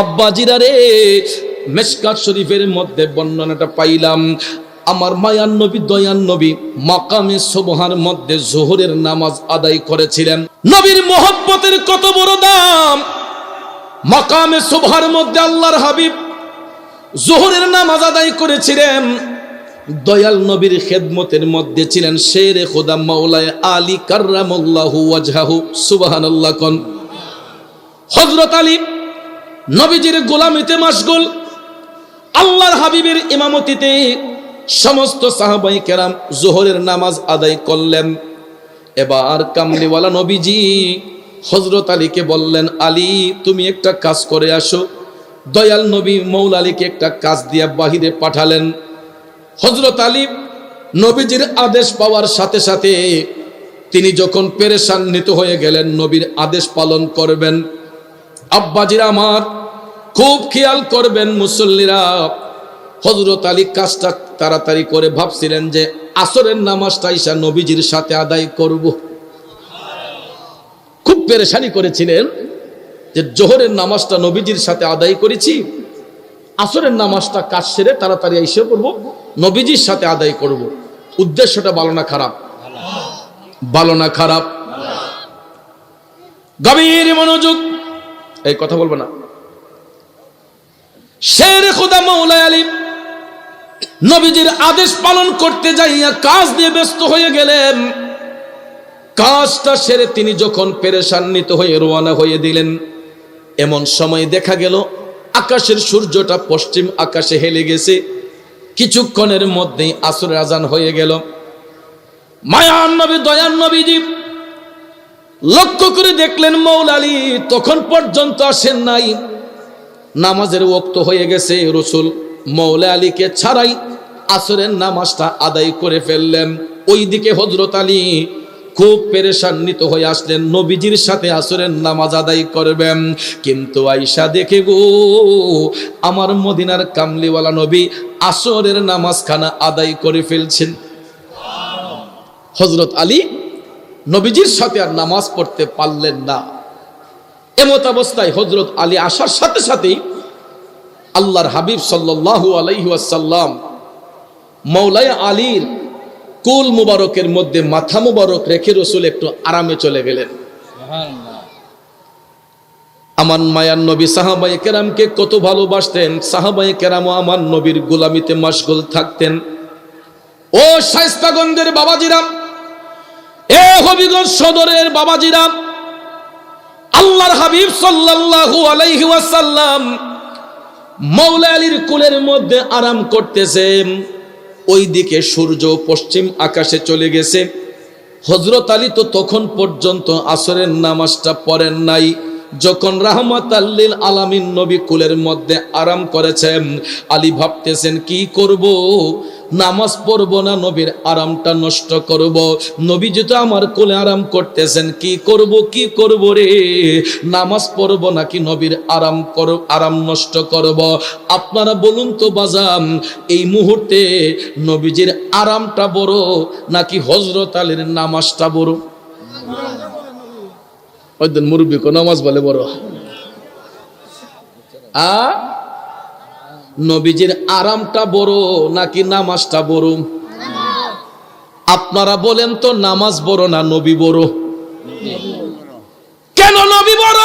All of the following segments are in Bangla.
আব্বাজিরা রে মেশকাত শরীফের মধ্যে বর্ণনাটা পাইলাম। আমার মায়ান নবী দয়ান নবী মাকামে সোবহার মধ্যে জোহরের নামাজ আদায় করেছিলেন। নবীর মোহব্বতের কত বড় দাম! মাকামে সোবহার মধ্যে আল্লাহর হাবিব জোহরের নামাজ আদায় করেছিলেন। দয়াল নবীর খেদমতের মধ্যে ছিলেন শেরে খোদা মাওলায় আলী কার্রামুল্লাহু ওয়াজহাহু। সুবহানাল্লাহ কোন। হযরত আলী নবীজির গোলামিতে মাশগুল, আল্লাহর হাবিবের ইমামতিতে সমস্ত সাহাবাই কেরাম জোহরের নামাজ আদায় করলেন। এবার কামলিওয়ালা নবীজি হজরত আলীকে বললেন, আলী, তুমি একটা কাজ করে আসো। দয়াল নবী মৌল আলীকে একটা কাজ দিয়ে বাহিরে পাঠালেন। হজরত আলী নবীজির আদেশ পাওয়ার সাথে সাথে তিনি যখন পেরেশান্বিত হয়ে গেলেন, নবীর আদেশ পালন করবেন। আব্বাজির আমার খুব খেয়াল করবেন মুসল্লিরা। হজরত আলী কাজটা তাড়াতাড়ি করে ভাবছিলেন যে আসরের নামাজটা ঈশা নবীজির সাথে আদায় করব। খুব পেরেশানি করেছিলেন যে জোহরের নামাজটা নবীজির সাথে আদায় করেছি, আসরের নামাজটা কাজ সেরে তাড়াতাড়ি এসে করব নবীজির সাথে আদায় করব। উদ্দেশ্যটা ভালো না খারাপ? ভালো না খারাপ। গভীর মনোযোগ, এই কথা বলব না। শের খুদা মৌলাই আলী নবীজির আদেশ পালন করতে যাইয়া কাজ নিয়ে ব্যস্ত হয়ে গেলেন। কাজটা সেরে তিনি যখন পেরেশান্বিত হয়ে রোয়ানা হয়ে দিলেন, এমন সময় দেখা গেল, আকাশের সূর্যটা পশ্চিম আকাশে হেলে গেছে। কিছুক্ষণের মধ্যেই আসরের আজান হয়ে গেল। মায়ান নবী, দয়ান নবীজি লক্ষ্য করে দেখলেন মৌল আলী তখন পর্যন্ত আসেন নাই। নামাজের ওক্ত হয়ে গেছে, রসুল মৌলা আলীকে ছাড়াই আসরের নামাজটা আদায় করে ফেললেন। ওইদিকে হজরত আলী খুব পেরেশান্বিত হয়ে আসলেন, নবীজির সাথে আসরের নামাজ আদায় করবেন। কিন্তু আইসা দেখে গো, আমার মদিনার কামলিওয়ালা নবী আসরের নামাজখানা আদায় করে ফেলছেন। হজরত আলী নবীজির সাথে আর নামাজ পড়তে পারলেন না। এমত অবস্থায় হজরত আলী আসার সাথে সাথেই আল্লাহর হাবিব সাল্লাল্লাহু আলাইহি ওয়াসাল্লাম মৌলাই আলীর কুল মুবারকের মধ্যে মাথা মুবারক রেখে রসুল একটু আরামে চলে গেলেন। আমার মায়ার নবী সাহাবাই কেরামকে কত ভালোবাসতেন সাহাবাই কেরামও আমার নবীর গোলামিতে মাসগুল থাকতেন। ও শাইস্তাগঞ্জের বাবাজিরাম, এ হবিগঞ্জ সদরের বাবাজিরাম আল্লাহর হাবিব সাল্লাল্লাহু আলাইহি ওয়াসাল্লাম মৌলা আলীর কুলের মধ্যে আরাম করতেছেন ওই দিকে সূর্য পশ্চিম আকাশে চলে গেছে। হজরত আলী তো তখন পর্যন্ত আসরের নামাজটা পড়েন নাই। যখন রাহমাত আল্লিল আলামিন নবী কুলের মধ্যে আরাম করেছেন, আলী ভাবতেছেন, কি করব? নামাজ পড়ব না, নবীর আরামটা নষ্ট করব। নবী যেহেতু আমার কোলে আরাম করতেছেন, কি করব কি করব রে? নামাজ পড়ব নাকি নবীর আরাম কর, আরাম নষ্ট করব? আপনারা বলুন তো বাজাম এই মুহূর্তে নবীজির আরামটা বড় নাকি হজরত আলীর নামাজটা বড়? মুরব্বী কো, নামাজ বলে বড়। আ? নবীজির আরামটা বড় নাকি নামাজটা বড়? আপনারা বলেন তো নামাজ বড় না নবী বড়? কেন নবী বড়?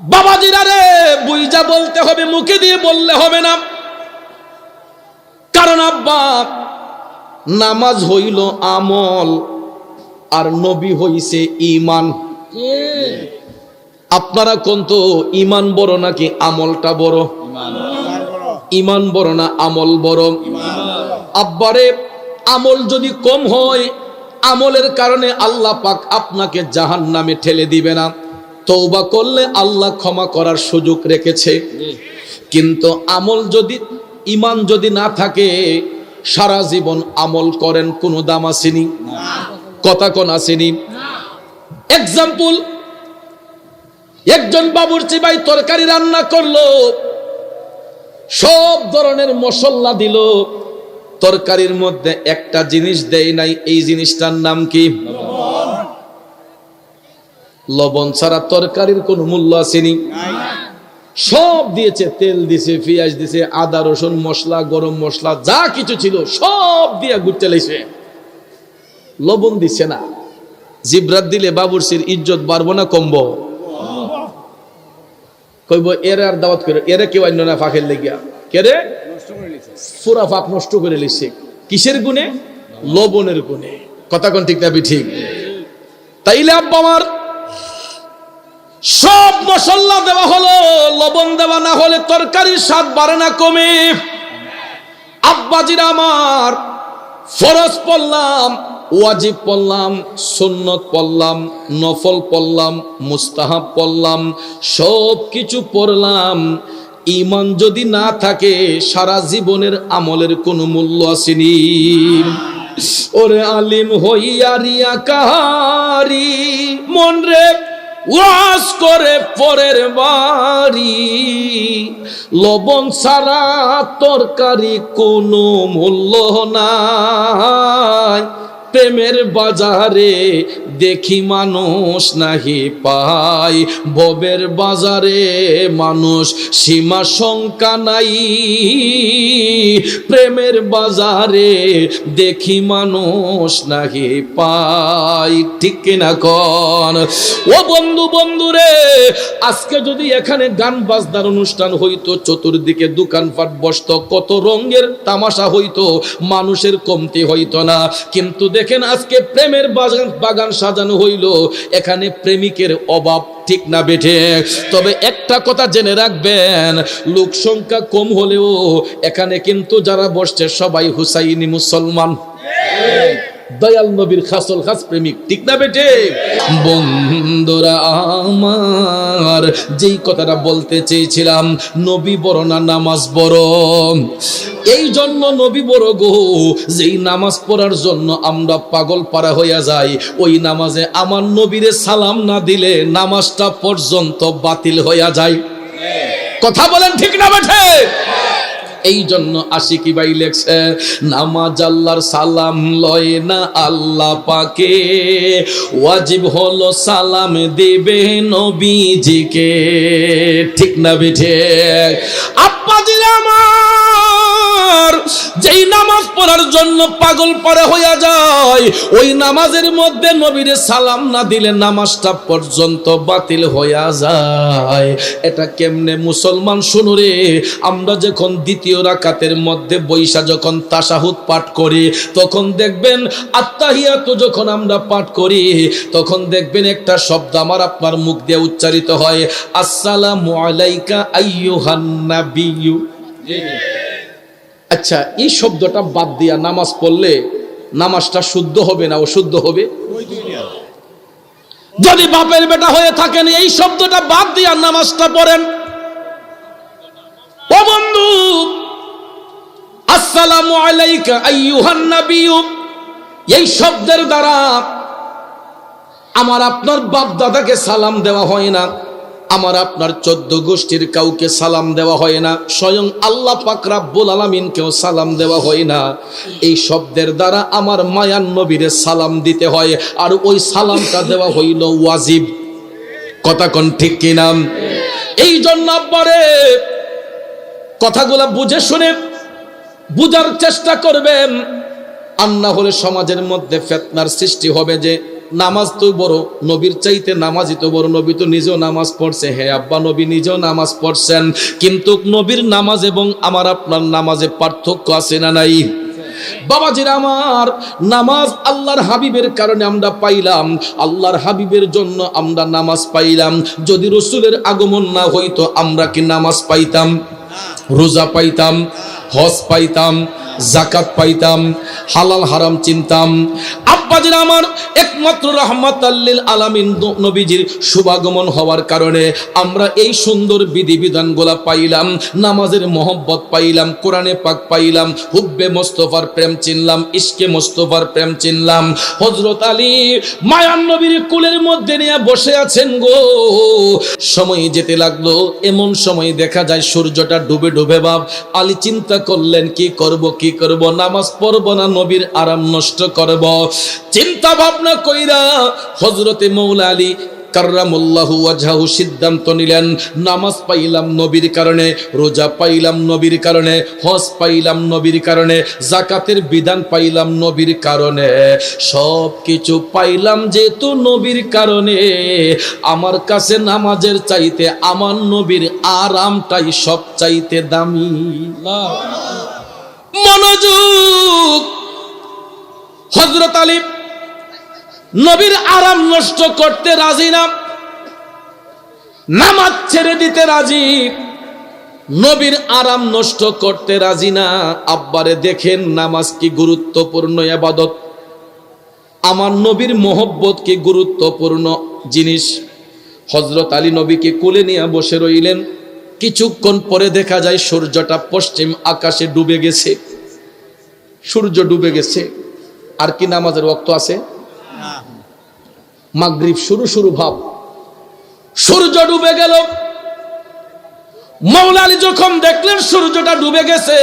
বাবাজিরা রে, বুইজা বলতে হবে, মুখে দিয়ে বললে হবে না। কারণ আব্বা, নামাজ হইল আমল, আর নবী হইছে ইমান আপনারা কোন তো ইমান বড় নাকি আমলটা বড়? ইমান বড় না আমল বড়? আব্বারে, আমল যদি কম হয়, আমলের কারণে আল্লাহ পাক আপনাকে জাহান নামে ঠেলে দিবে না। তৌবা করলে আল্লাহ ক্ষমা করার সুযোগ রেখেছে। কিন্তু আমল যদি, ইমান যদি না থাকে, সারা জীবন আমল করেন কোনো দাম আসেনি। কথা কোন আসেনি? এক্সাম্পল একজন বাবুর্চি ভাই তরকারি রান্না করল, সব ধরনের মশলা দিল। তরকারির মধ্যে একটা জিনিস দেয় নাই, এই জিনিসটার নাম কি? লবণ ছাড়া তরকারির কোনো মূল্য আসেনি। সব দিয়েছে, তেল দিছে, পেঁয়াজ দিছে, আদা, রসুন, মশলা, গরম মশলা, যা কিছু ছিল সব দিয়া ঘুরতে লাইছে। লবণ দিচ্ছে না। জিব্রাত দিলে বাবুরসির ইজ্জত বাড়বো না, কমবো। কইব, এর আর দাওয়াত করে এরে কেউ অন্য না ফাঁকের লেগিয়া। কে রে পুরা ফাঁক নষ্ট করে লিখছে কিসের গুণে? লবণের গুণে। কথা কোন ঠিক না ঠিক? তাইলে আব্বা আমার, সব মশলা দেওয়া হলো, লবণ দেওয়া না হলে তরকারির স্বাদ বাড়ে না কমে। আব্বাজির আমার, ফরজ পড়লাম ওয়াজিব পড়লাম, সুন্নত পড়লাম, নফল পড়লাম, মুস্তাহাব পড়লাম সব কিছু পড়লাম। ইমান যদি না থাকে, সারা জীবনের আমলের কোনো মূল্য আসেনি। ওরে আলিম হইয়া রিয়া কাহারি, মন রে ওয়াজ করে পরের বাড়ি। লবণ ছাড়া তরকারি কোনো মূল্য নাই। প্রেমের বাজারে দেখি মানুষ নাহি পাই। ববের বাজারে মানুষ সীমা শঙ্কা নাই। প্রেমের বাজারে দেখি মানুষ নাহি পাই। ঠিক কিনা কন? ও বন্ধু বন্ধু রে, আজকে যদি এখানে গান বাজনার অনুষ্ঠান হইতো, চতুর্দিকে দোকানপাট বসতো, কত রঙের তামাশা হইতো, মানুষের কমতি হইতো না। কিন্তু দেখেন আজকে প্রেমের বাগান বাগান সাজানো হইল। এখানে প্রেমিকের অভাব ঠিক না বেঠে। তবে একটা কথা জেনে রাখবেন, লোক সংখ্যা কম হলেও এখানে কিন্তু যারা বসছে সবাই হুসাইনি মুসলমান। দয়াল নবীর খাসল খাস প্রেমিক। ঠিক না বেটে বন্ধুরা আমার, যেই কথাটা বলতে চেয়েছিলাম, নবী বড় না নামাজ বড়? এই জন্য নবী বড় গো, যেই নামাজ পড়ার জন্য আমরা পাগল পারা হইয়া যাই, ওই নামাজে আমার নবীরে সালাম না দিলে নামাজটা পর্যন্ত বাতিল হইয়া যায়। কথা বলেন ঠিক না বেঠে? এই জন্য আশিকি ভাই লেখছে, নামাজ আল্লাহর সালাম লয় না আল্লাহ পাকে। ওয়াজিব হলো সালাম দেবে নবীজিকে। ঠিক না বিঠে আপ্পাজির আমার যেই নামাজ পড়ার জন্য পাগল পরে হইয়া যায়, ওই নামাজের মধ্যে নবীরে সালাম না দিলে নামাজটা পর্যন্ত বাতিল হইয়া যায়। এটা কেমনে মুসলমান শুনো রে? আমরা যখন দ্বিতীয় রাকাতের মধ্যে বৈশা যখন তাসাহুদ পাঠ করি, তখন দেখবেন আত্মাহিয়াত যখন আমরা পাঠ করি, তখন দেখবেন একটা শব্দ আমার আপনার মুখ দিয়ে উচ্চারিত হয়, আসসালামু আলাইকা আইয়ুহান নাবিয়্যু। আচ্ছা এই শব্দটা বাদ দিয়া নামাজ পড়লে নামাজটা শুদ্ধ হবে না অশুদ্ধ হবে? যদি বাপের বেটা হয়ে থাকেন, এই শব্দটা বাদ দিয়া নামাজটা পড়েন। ও বন্ধু, আসসালামু আলাইকা আইয়ুহান নাবিয়্যু। এই শব্দের দ্বারা আমার আপনার বাপ দাদাকে সালাম দেওয়া হয় না। আমার আপনার চোদ্দ গোষ্ঠীর কাউকে সালাম দেওয়া হয় না, স্বয়ং আল্লাহ পাক রাব্বুল আলামিনকেও সালাম দেওয়া হয় না। এই শব্দের দ্বারা আমার মায়ান নবীরে সালাম দিতে হয়, আর ওই সালামটা দেওয়া হইল ওয়াজিব। কথা কোন ঠিক কিনা এই জন্য আব্বারে, কথাগুলা বুঝে শুনে বুঝার চেষ্টা করবেন। আর না হলে সমাজের মধ্যে ফেতনার সৃষ্টি হবে যে নামাজ তো বড়, নবীর চাইতে নামাজই তো বড়, নবী তো নিজেও নামাজ পড়ছে। হ্যাঁ আব্বা, নবী নিজেও নামাজ পড়ছেন। কিন্তু নবীর নামাজ এবং আমার আপনার নামাজে পার্থক্য আছে না নাই? বাবাজির আমার, নামাজ আল্লাহর হাবিবের কারণে আমরা পাইলাম। আল্লাহর হাবিবের জন্য আমরা নামাজ পাইলাম। যদি রসুলের আগমন না হইতো, আমরা কি নামাজ পাইতাম? রোজা পাইতাম? হজ পাইতাম? জাকাত পাইতাম, হালাল হারাম চিনতাম। আব্বাজির আমার একমাত্র রহমত আল্লিল আলামিন নবীজির শুভাগমন হওয়ার কারণে আমরা এই সুন্দর বিধিবিধানগুলা পাইলাম, নামাজের মোহব্বত পাইলাম, কোরআনে পাক পাইলাম, হুব্বে মোস্তফার প্রেম চিনলাম, ইশকে মোস্তফার প্রেম চিনলাম। হজরত আলী মায়ান নবীর কুলের মধ্যে নিয়ে বসে আছেন গো। সময় যেতে লাগল, এমন সময় দেখা যায় সূর্যটা ডুবে ডুবে ভাব আলী চিন্তা করলেন, কি করব, কি করব, নামাজ পড়ব না, নবীর আরাম নষ্ট করব। চিন্তা ভাবনা কইরা হজরতে মৌলা আলী কার্রামুল্লাহু ওয়াজহাহু সিদ্ধান্ত নিলেন, নামাজ পাইলাম নবীর কারণে, রোজা পাইলাম নবীর কারণে, হজ পাইলাম নবীর কারণে জাকাতের বিধান পাইলাম নবীর কারণে। সব কিছু পাইলাম যেহেতু নবীর কারণে। আমার কাছে নামাজের চাইতে আমার নবীর আরামটাই সব চাইতে দামি মনোযোগ। হজরত আলী নবীর আরাম নষ্ট করতে রাজি না। নামাজ ছেড়ে দিতে রাজি। নবীর আরাম নষ্ট করতে রাজি না। আব্বারে দেখেন নামাজ কি গুরুত্বপূর্ণ আবাদত আমার নবীর মোহব্বত কি গুরুত্বপূর্ণ জিনিস। হজরত আলী নবীকে কোলে নিয়ে বসে রইলেন। কিছুক্ষণ পরে দেখা যায় সূর্যটা পশ্চিম আকাশে ডুবে গেছে। সূর্য ডুবে গেছে। আর কি নামাজের রক্ত আছে? মাগরিব শুরু শুরু ভাব। সূর্য ডুবে গেল। মৌলা আলী যখন দেখলেন সূর্যটা ডুবে গেছে,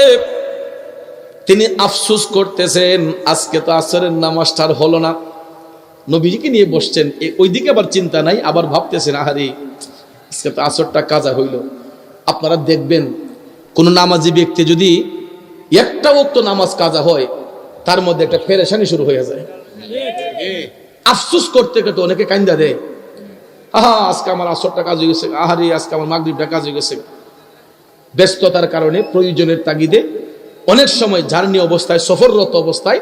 তিনি আফসুস করতেছেন, আজকে তো আসরের নামাজটা হলো না। নবীজিকে নিয়ে বসছেন। ওইদিকে আবার চিন্তা নাই, আবার ভাবতেছেন, আহারি, আজকে তো আসরটা কাজা হইল। আপনারা দেখবেন, কোনো নামাজি ব্যক্তি যদি একটা ওক্ত নামাজ কাজা হয়, তার মধ্যে একটা ফেরেশানি শুরু হয়ে যায়। আফসুস করতে করতে অনেকে কান্দা দেয়, আহা, আজকে আমার আসরটা কাজ হয়ে গেছে, আহারে, আজকে আমার মাগরিবটা কাজ হয়ে গেছে। ব্যস্ততার কারণে, প্রয়োজনের তাগিদে অনেক সময় জার্নি অবস্থায়, সফররত অবস্থায়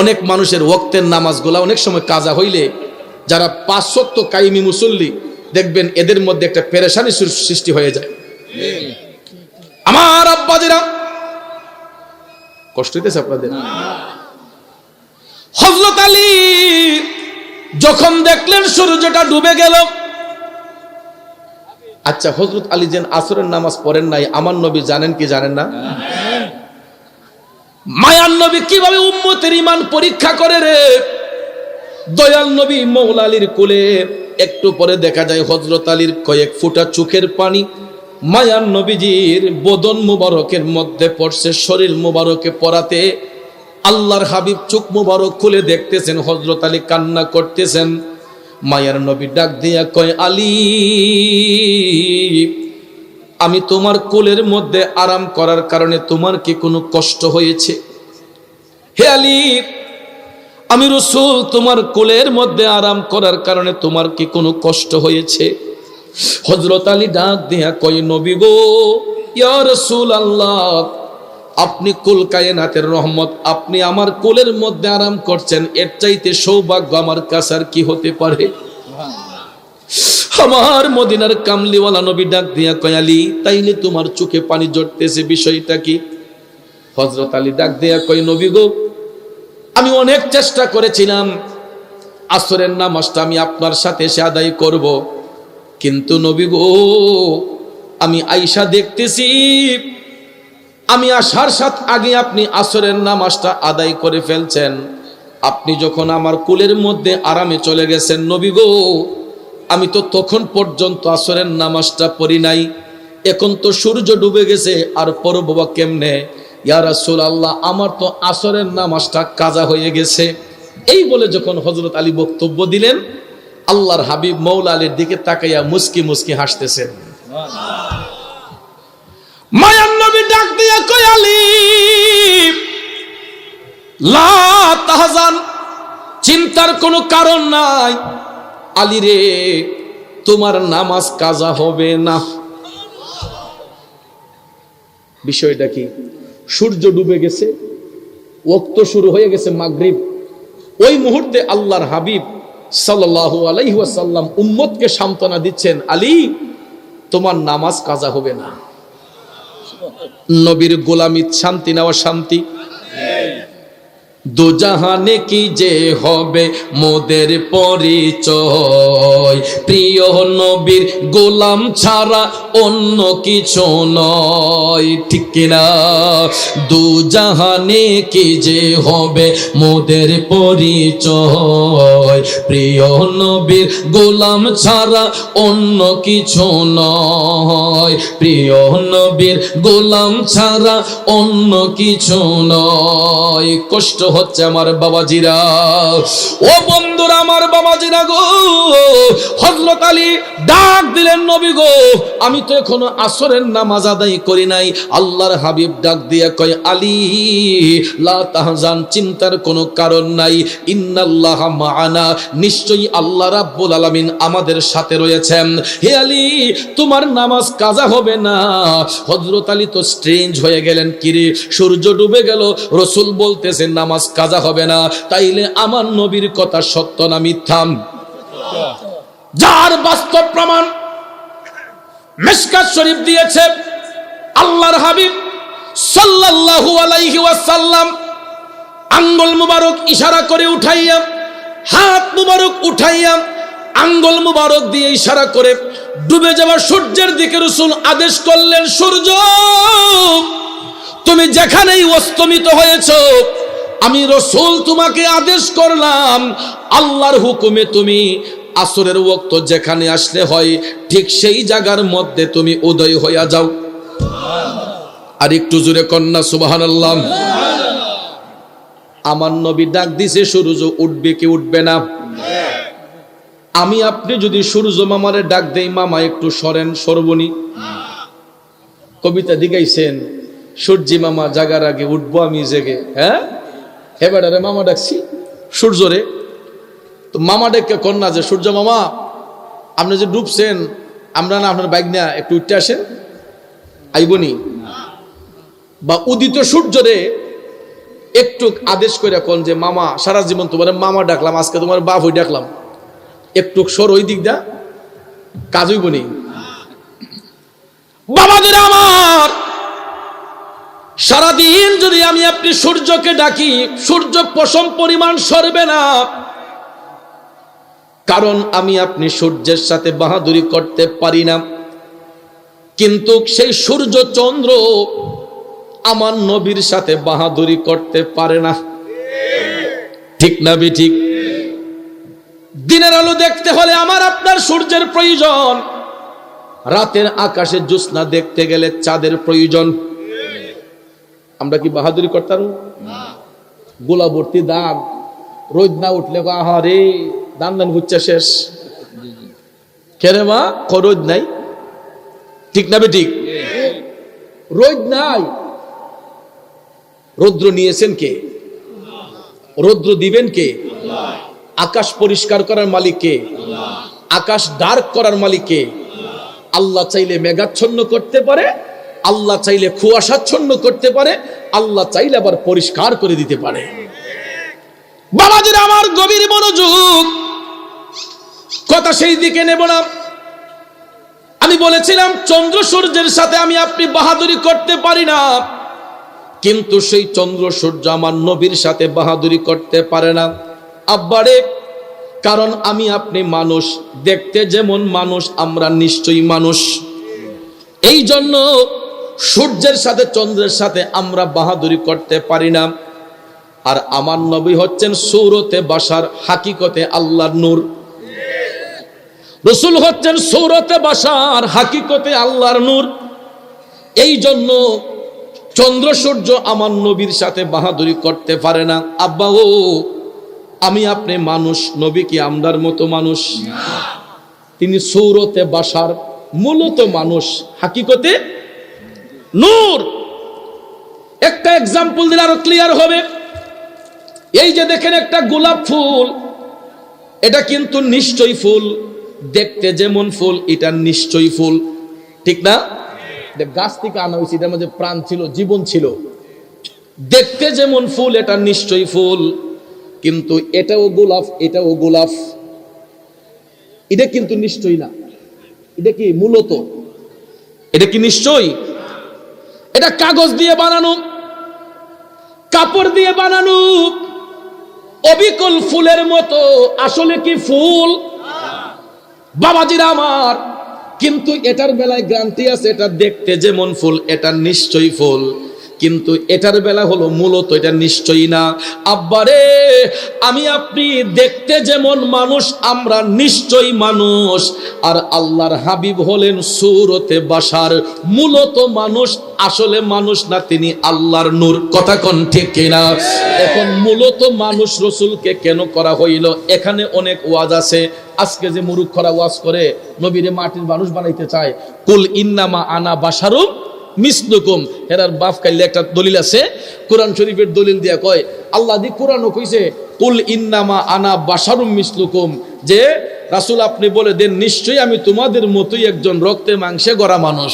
অনেক মানুষের ওক্তের নামাজগুলা অনেক সময় কাজা হইলে, যারা পাঁচশক্ত কাইমি মুসল্লি, দেখবেন এদের মধ্যে একটা পেরেশানি সৃষ্টি হয়ে যায়। আমার আব্বাজিরা কষ্ট হইতেছে আপনাদের? হজরত আলী যখন দেখলেন সূর্যটা ডুবে গেল আচ্ছা হজরত আলী যেন আসরের নামাজ পড়েন নাই, আমার নবী জানেন কি জানেন না? মায়ার নবী কীভাবে উম্মতের ইমান পরীক্ষা করে রে? দয়াল নবী মৌলা আলীর কোলে একটু পরে দেখা যায় হজরত আলীর কয়েক ফুটা চোখের পানি মায়ার নবীজির বদন মুবারকের মধ্যে পড়ছে, শরীর মুবারকে পড়াতে আল্লাহর হাবিব চোখ মুবারক খুলে দেখতেছেন হজরত আলী কান্না করতেছেন। মায়ার নবী ডাক দিয়া কয়, আলী, আমি তোমার কোলের মধ্যে আরাম করার কারণে তোমার কি কোনো কষ্ট হয়েছে? হে আলী, আমি রসুল, তোমার কোলের মধ্যে আরাম করার কারণে তোমার কি কোনো কষ্ট হয়েছে? হজরত আলী ডাক দিয়া কই নবী গো, ইয়া রসুল আল্লাহ আপনি কুল কায়নাতের রহমত, আপনি আমার কোলের মধ্যে আরাম করছেন, এর চাইতে সৌভাগ্য আমার কাছে আর কি হতে পারে? আমার মদিনার কামলিওয়ালা নবী ডাক দিয়া কয়ালি তাইলে তোমার চোখে পানি জড়তেছে, বিষয়টা কি? হজরত আলী ডাক দিয়া কয়, নবী গো, আমি অনেক চেষ্টা করেছিলাম, আসরের নামাজটা আমি আপনার সাথে এসে আদায় করব কিন্তু নবী গো, আমি আইসা দেখতেছি, আমি আসার সাথ আগে আপনি আসরের নামাজটা আদায় করে ফেলছেন। আপনি যখন আমার কুলের মধ্যে আরামে চলে গেছেন নবী গো, আমি তো তখন পর্যন্ত আসরের নামাজটা পড়ি নাই। এখন তো সূর্য ডুবে গেছে, আর পর বাবা কেমনে? ইয়া রাসূল আল্লাহ আমার তো আসরের নামাজটা কাজা হয়ে গেছে। এই বলে যখন হজরত আলী বক্তব্য দিলেন আল্লাহর হাবিব মৌলা আলীর দিকে তাকাইয়া মুস্কি মুস্কি হাসতেছেন মায়ান নবী ডাক দিয়া লা তাহজান, চিন্তার কোনো কারণ নাই। আলী রে, তোমার নামাজ কাজা হবে না। বিষয়টা কি? সূর্য ডুবে গেছে, ওক্ত শুরু হয়ে গেছে মাগরিব। ওই মুহূর্তে আল্লাহর হাবিব সাল্লাল্লাহু আলাইহাসাল্লাম উম্মতকে সান্ত্বনা দিচ্ছেন, আলী, তোমার নামাজ কাজা হবে না। নবীর গোলামিত শান্তি নেওয়া শান্তি। দুজাহানে কি যে হবে মোদের পরিচয়? প্রিয় নবীর গোলাম ছাড়া অন্য কিছু নয়। ঠিক কিনা? দুজাহানে কি যে হবে মোদের পরিচয়? প্রিয় নবীর গোলাম ছাড়া অন্য কিছু নয়। প্রিয় নবীর গোলাম ছাড়া অন্য কিছু নয়। কষ্ট হচ্ছে আমার বাবাজিরা। ও বন্ধুরা আমার বাবাজিরা গো হজরত আলী ডাক দিলেন নবী গো, আমি তো এখনও আসরের নামাজ আদায় করি নাই। আল্লাহর হাবিব ডাক দিয়ে কয়, আলী, লা তাহজান, চিন্তার কোনো কারণ নাই। ইন্নাল্লাহ মাআনা, নিশ্চয়ই আল্লাহ রাব্বুল আলামিন আমাদের সাথে রয়েছেন। হে আলী, তোমার নামাজ কাজা হবে না। হযরত আলী তো স্ট্রেঞ্জ হয়ে গেলেন, কিরে? সূর্য ডুবে গেল, রসূল বলতেছে, নামাজ কাজা হবে না, তাইলে আমার নবীর কথা সত্য না মিথ্যা? যার বাস্তব প্রমাণ মেশকাত শরীফ দিয়েছে আল্লাহর হাবিব সাল্লাল্লাহু আলাইহি ওয়াসাল্লাম, আঙ্গুল মুবারক ইশারা করে উঠাইয়া, হাত মুবারক উঠাইয়া আঙ্গুল মুবারক দিয়ে ইশারা করে ডুবে যাওয়া সূর্যের দিকে রসুল আদেশ করলেন, সূর্য, তুমি যেখানেই অস্তমিত হয়েছ আমি রসুল তোমাকে আদেশ করলাম, আল্লাহর হুকুমে তুমি আসরের ওক্ত যেখানে আসলে হয়, ঠিক সেই জায়গার মধ্যে তুমি উদয় হইয়া যাও। আর একটু জুড়ে কন্যা সুবাহান আল্লাহ আমার নবী ডাক দিছে, সূর্য উঠবে কি উঠবে না। আমি আপনি যদি সূর্য মামারে ডাক দেই, মামা একটু সরেন, সরবনি। কবিতা দিগাইছেন, সূর্যি মামা জাগার আগে উঠবো আমি জেগে হ্যাঁ? হে বেড়ারে মামা ডাকছি। সূর্য রে। তো মামা ডেকে কন্যা যে, সূর্য মামা, আপনি যে ডুবছেন, আমরা না আপনার বাইক না একটু উঠতে আসেন? আইবনি বা উদিত সূর্য রে, একটু আদেশ করে কোন যে, মামা, সারা জীবন তোমার মামা ডাকলাম, আজকে তোমার বাপ হই ডাকলাম। একটু সর ওই দিক দা কাজ হইব নি? বাবাদের আমার! সারাদিন যদি আমি আপনি সূর্যকে ডাকি, সূর্য পশম পরিমাণ সরবে না। কারণ আমি আপনি সূর্যের সাথে বাহাদুরি করতে পারি না। কিন্তু সেই সূর্য চন্দ্র আমার নবীর সাথে বাহাদুরি করতে পারে না। ঠিক না বি ঠিক? দিনের আলো দেখতে হলে আমার আপনার সূর্যের প্রয়োজন। রাতের আকাশে জ্যোৎস্না দেখতে গেলে চাঁদের প্রয়োজন। আমরা কি বাহাদুরি করতাম? গোলা ভর্তি দাগ রোদ না উঠলে আহারে দান দান হচ্ছে শেষ। মা নাই? ঠিক না ঠিক? রোদ নাই। রৌদ্র নিয়েছেন কে? রৌদ্র দিবেন কে? আকাশ পরিষ্কার করার মালিক কে? আকাশ ডার্ক করার মালিক কে? আল্লাহ চাইলে মেঘাচ্ছন্ন করতে পারে আল্লাহ চাইলে কুয়াশাচ্ছন্ন করতে পারে, আল্লাহ চাইলে আবার পরিষ্কার করে দিতে পারে। বাবাজির আমার গভীর মনোযোগ। কথা সেই দিকে নেব না। আমি বলেছিলাম, চন্দ্র সূর্যের সাথে আমি আপনি বাহাদুরি করতে পারি না। কিন্তু সেই চন্দ্র সূর্য আমার নবীর সাথে বাহাদুরি করতে পারে না। আব্বারে, কারণ আমি আপনি মানুষ, দেখতে যেমন মানুষ, আমরা নিশ্চয়ই মানুষ। এই জন্য সূর্যের সাথে চন্দ্রের সাথে আমরা বাহাদুরি করতে পারি না। আর আমার নবী হচ্ছেন সৌরতে বাসার হাকিকতে আল্লাহর নূর। রসুল হচ্ছেন সৌরতে বাসার হাকিকতে আল্লাহর নূর। এই জন্য চন্দ্র সূর্য আমার নবীর সাথে বাহাদুরি করতে পারে না। আব্বা ও আমি আপনি মানুষ নবী কি আমদার মতো মানুষ? তিনি সৌরতে বাসার মূলত মানুষ হাকিকতে নূর। একটা এক্সাম্পল দিলে আরও ক্লিয়ার হবে। এই যে দেখেন একটা গোলাপ ফুল, এটা কিন্তু নিশ্চয়ই ফুল। দেখতে যেমন ফুল, এটা নিশ্চয়ই ফুল। ঠিক না? গাছ থেকে আনা হয়েছে, এটার মধ্যে প্রাণ ছিল, জীবন ছিল। দেখতে যেমন ফুল, এটা নিশ্চয়ই ফুল। কিন্তু এটাও গোলাপ এটাও গোলাপ। এটা কিন্তু নিশ্চয়ই না। এটা কি মূলত? এটা কি নিশ্চয়ই? এটা কাগজ দিয়ে বানানো, কাপড় দিয়ে বানানো, অবিকল ফুলের মতো। আসলে কি ফুল? বাবাজির আমার, কিন্তু এটার বেলায় গ্রান্তি আছে, এটা দেখতে যেমন ফুল, এটা নিশ্চয়ই ফুল। কিন্তু এটার বেলা হলো মূলত এটা নিশ্চয়ই না। আব্বারে, আমি আপনি দেখতে যেমন মানুষ, আমরা নিশ্চয়ই মানুষ। আর আল্লাহর হাবিব হলেন সুরতে বাসার মূলত মানুষ, আসলে মানুষ না, তিনি আল্লাহর নূর। কথা কন ঠিক কিনা? এখন মূলত মানুষ রসুলকে কেন করা হইল? এখানে অনেক ওয়াজ আছে। আজকে যে মুরুক্ষরা ওয়াজ করে, নবীরে মাটির মানুষ বানাইতে চায়। কুল ইন্নামা আনা বাসারুম মিসলুকুম। হেরার বাপ কাইলে একটা দলিল আছে। কোরআন শরীফের দলিল দিয়া কয় আল্লাহ দি কোরআনও কইছে কুল ইন্নামা আনা বাসারুম মিসলুকুম। যে রাসূল আপনি বলে দেন নিশ্চয়ই আমি তোমাদের মতোই একজন রক্তে মাংসে গড়া মানুষ।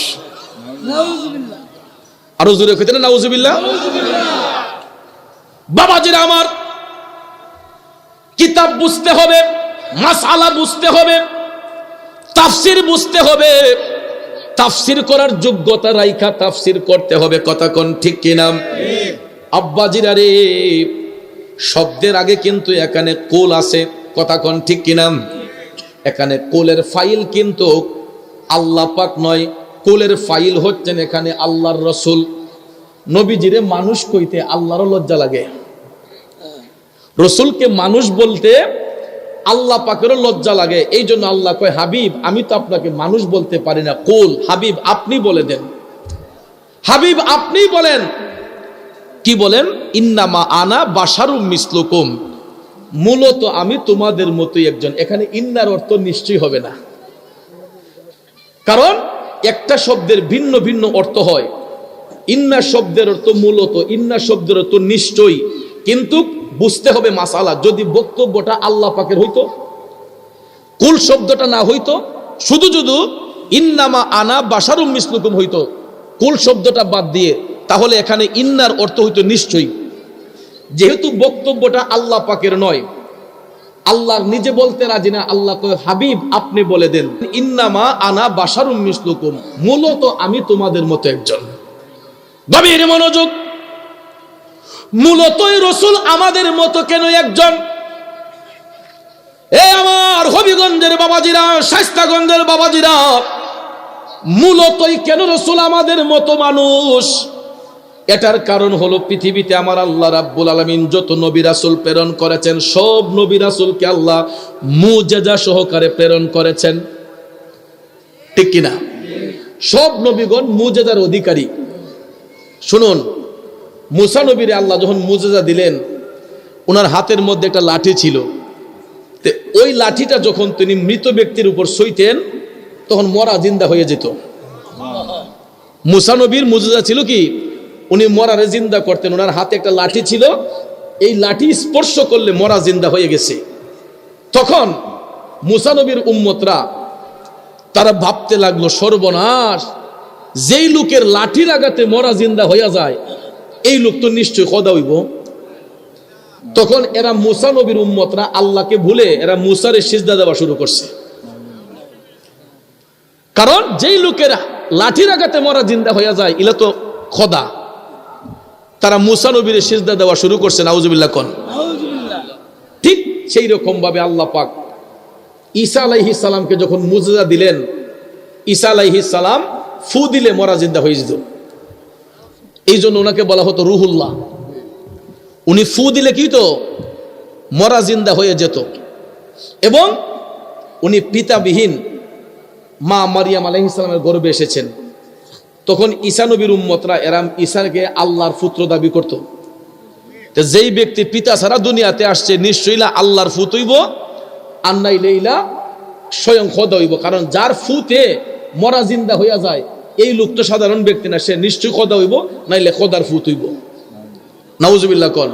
আরও জোরে কইতে না নাউজুবিল্লাহ? বাবাজিরা আমার কিতাব বুঝতে হবে মাসালা বুঝতে হবে তাফসির বুঝতে হবে। তাফসির করার যোগ্যতা রাইখা তাফসির করতে হবে, কথা কোন ঠিক কিনা? আব্বাজিরা রে, শব্দের আগে কিন্তু এখানে কোল আছে, কথা কোন ঠিক কিনা? এখানে কোলের ফাইল কিন্তু আল্লাহ পাক নয়, কোলের ফাইল হচ্ছেন এখানে আল্লাহর রসুল। নবীজিরে মানুষ কইতে আল্লাহরও লজ্জা লাগে। রসুলকে মানুষ বলতে আল্লাহ পাকেরও লজ্জা লাগে। এই জন্য আল্লাহ কয়, হাবিব, আমি তো আপনাকে মানুষ বলতে পারি না। কোল, হাবিব, আপনি বলে দেন। হাবিব, আপনি বলেন। কি বলেন? ইন্নামা আনা বাসারুম মিসলুকুম। মূলত আমি তোমাদের মতোই একজন। এখানে ইন্নার অর্থ নিশ্চয়ই হবে না। কারণ একটা শব্দের ভিন্ন ভিন্ন অর্থ হয়। ইন্না শব্দের অর্থ মূলত ইন্না শব্দের অর্থ নিশ্চয়ই। কিন্তু বুঝতে হবে মাসালা। যদি বক্তব্যটা আল্লাহ পাকের হইতো, কুল শব্দটা না হইতো, শুধু শুধু ইন্নামা আনা বাসারুম মিসলুকুম হইতো, কুল শব্দটা বাদ দিয়ে, তাহলে এখানে ইন্নার অর্থ হইতো নিশ্চয়ই। যেহেতু বক্তব্যটা আল্লাহ পাকের নয়, আল্লাহ নিজে বলতে রাজি না, আল্লাহ হাবিব, আপনি বলে দেন, ইন্নামা আনা বাসারুম মিসলুকুম, মূলত আমি তোমাদের মতো একজন। গভীর মনোযোগ মূলতই রসুল আমাদের মতো কেন একজন? এ আমার হবিগঞ্জের বাবাজিরা শাস্তাগঞ্জের বাবাজিরা, মূলতই কেন রসুল আমাদের মতো মানুষ? এটার কারণ হলো পৃথিবীতে আমার আল্লাহ রাব্বুল আলমিন যত নবী রাসুল প্রেরণ করেছেন, সব নবী রাসুলকে আল্লাহ মুজেজা সহকারে প্রেরণ করেছেন। ঠিক কিনা? সব নবীগণ মুজেজার অধিকারী। শুনুন মুসা নবীরে আল্লাহ যখন মুজেজা দিলেন ওনার হাতের মধ্যে একটা লাঠি ছিল। তে ওই লাঠিটা যখন তিনি মৃত ব্যক্তির উপর সইতেন, তখন মরা জিন্দা হয়ে যেত। মুসানবীর মুজেজা ছিল কি, উনি মরারে জিন্দা করতেন। ওনার হাতে একটা লাঠি ছিল, এই লাঠি স্পর্শ করলে মরা জিন্দা হয়ে গেছে। তখন মুসানবীর উম্মতরা তারা ভাবতে লাগল, সর্বনাশ, যেই লোকের লাঠির আঘাতে মরা জিন্দা হইয়া যায় এই লোক তো নিশ্চয় খদা হইব। তখন এরা মুসা নবীর উম্মতরা আল্লাহকে ভুলে এরা মুসারে সিজদা দেওয়া শুরু করছে। কারণ যেই লোকের লাঠির আঘাতে মরা জিন্দা হইয়া যায় ইলা তো খদা। তারা মুসা নবীর সিজদা দেওয়া শুরু করছে নাউজুবিল্লাহ কন। ঠিক সেই রকম ভাবে আল্লাহ পাক ঈসা আলাইহি সালামকে যখন মুজেজা দিলেন ঈসা আলাইহি সালাম ফু দিলে মরা জিন্দা হয়ে যেত। এই জন্য ওনাকে বলা হতো রুহুল্লাহ। উনি ফু দিলে কি তো মরা জিন্দা হয়ে যেত। এবং উনি পিতাবিহীন মা মারিয়াম আলহিসামের গর্বে এসেছেন। তখন ঈসা নবীর উম্মতরা এরাম ঈশাকে আল্লাহর পুত্র দাবি করত। যেই ব্যক্তি পিতা ছাড়া দুনিয়াতে আসছে, নিশ্চয়ই আল্লাহর ফুত হইব আর নাইলে ইলা স্বয়ং খোদা হইব। কারণ যার ফুতে মরা জিন্দা হইয়া যায় এই লোক তো সাধারণ ব্যক্তি না, সে নিশ্চয় খোদা হইব, নাইলে খোদার ফুত হইব। নাউজুবিল্লাহ কন।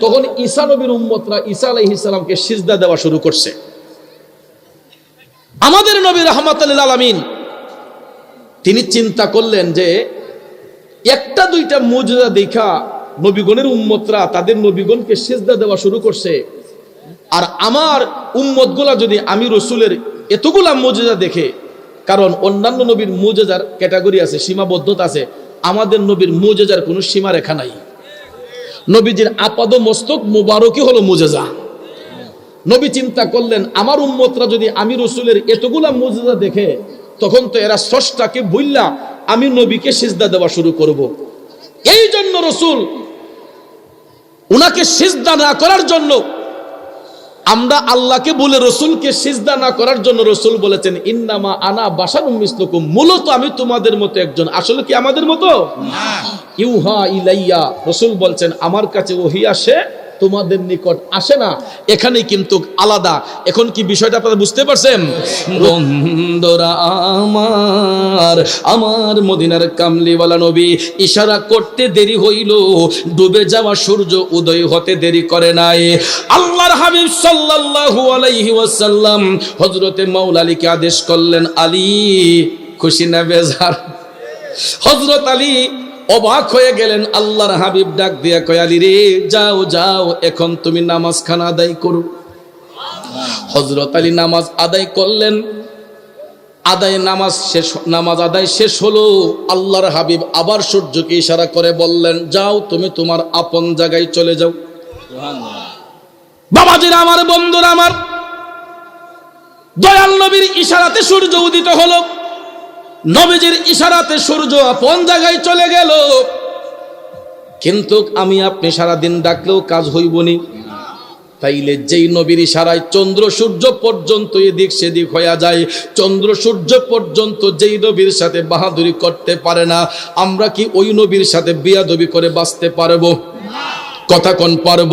তখন ঈসা নবীর উম্মতরা ঈসা আলাইহিস সালামকে সিজদা দেওয়া শুরু করছে। আমাদের নবী রহমাতুল্লাহ আলামিন, তিনি চিন্তা করলেন যে, একটা দুইটা মজুদা দেখা নবীগণের উম্মতরা, তাদের নবীগণকে সেজদা দেওয়া শুরু করছে। আর আমার উম্মতগুলা যদি আমি রসুলের এতগুলা মজুদা দেখে কারণ অন্যান্য নবীর মুজেজার ক্যাটাগরি আছে, সীমাবদ্ধতা আছে। আমাদের নবীর মুজেজার কোনো সীমা রেখা নাই। নবীজির আপাদ মস্তক মুবারকই হলো মুজেজা। নবী চিন্তা করলেন, আমার উম্মতরা যদি আমি রসুলের এতগুলা মুজেজা দেখে, তখন তো এরা স্রষ্টাকে বললা আমি নবীকে সিজদা দেওয়া শুরু করব। এই জন্য রসুল, উনাকে সিজদা না করার জন্য আমরা আল্লাহকে বলে রসুলকে সিজদা না করার জন্য রসুল বলেছেন ইন্নামা আনা বাসার মিসলুকু মূলত আমি তোমাদের মতো একজন। আসলে কি আমাদের মতো? ইউহা ইলাইয়া। রসুল বলছেন আমার কাছে ওহি আসে তোমাদের নিকট আসে না এখানে কিন্তু আলাদা। এখন কি বিষয়টা আপনারা বুঝতে পারছেন? বন্ধুরা আমার আমার মদিনার কামলিওয়ালা নবী ইশারা করতে দেরি হইল, ডুবে যাওয়া সূর্য উদয় হতে দেরি করে নাই। আল্লাহর হাবিব সাল্লাল্লাহু আলাইহি ওয়াসাল্লাম হযরতে মাওলা আলীকে আদেশ করলেন, আলী খুশি না বেজার? হযরত আলী অবাক হয়ে গেলেন, আল্লাহর হাবিব ডাক দিয়া কয়ালি রে যাও যাও, এখন তুমি নামাজ খানা আদায় করো। হজরত আলী নামাজ আদায় করলেন। আদায় নামাজ শেষ, নামাজ আদায় শেষ হলো। আল্লাহর হাবিব আবার সূর্যকে ইশারা করে বললেন, যাও, তুমি তোমার আপন জায়গায় চলে যাও। বাবাজির আমার, বন্ধুরা আমার, দয়াল নবীর ইশারাতে সূর্য উদিত হলো। নবীজির ইশারাতে সূর্য আপন জায়গায় চলে গেল। কিন্তু আমি আপনি সারাদিন ডাকলেও কাজ হইবনি। তাইলে যেই নবীর ইশারায় চন্দ্র সূর্য পর্যন্ত এদিক সেদিক হইয়া যায়। চন্দ্র সূর্য পর্যন্ত যেই নবীর সাথে বাহাদুরি করতে পারে না, আমরা কি ওই নবীর সাথে বিয়াদবি করে বাঁচতে পারব? কথা কোন পারব?